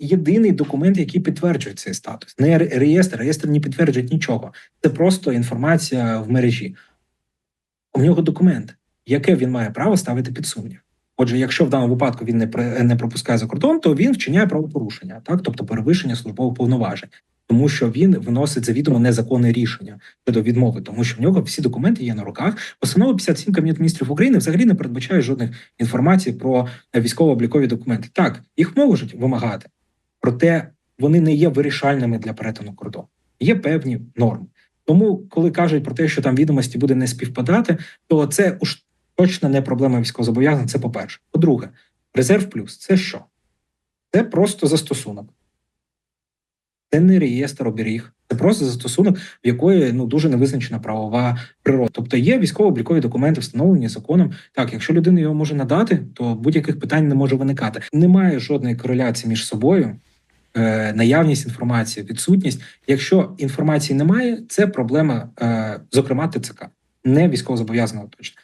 єдиний документ, який підтверджує цей статус. Не реєстр, реєстр не підтверджує нічого. Це просто інформація в мережі. У нього документ, яке він має право ставити під сумнів. Отже, якщо в даному випадку він не не пропускає за кордон, то він вчиняє правопорушення, так тобто перевищення службових повноважень, тому що він виносить завідомо незаконне рішення щодо відмови, тому що в нього всі документи є на руках. Постанова 57 Кабінету міністрів України взагалі не передбачає жодних інформацій про військово-облікові документи. Так, їх можуть вимагати, проте вони не є вирішальними для перетину кордону. Є певні норми. Тому, коли кажуть про те, що там відомості буде не співпадати, то це уж точно не проблема військовозобов'язаних. Це по-перше. По-друге, резерв плюс це що? Це просто застосунок. Це не реєстр оберіг, це просто застосунок, в якої ну дуже невизначена правова природа. Тобто є військово-облікові документи, встановлені законом. Так, якщо людина його може надати, то будь-яких питань не може виникати. Немає жодної кореляції між собою. Е, Наявність інформації, відсутність. Якщо інформації немає, це проблема, е, зокрема ТЦК, не військовозобов'язаного точно.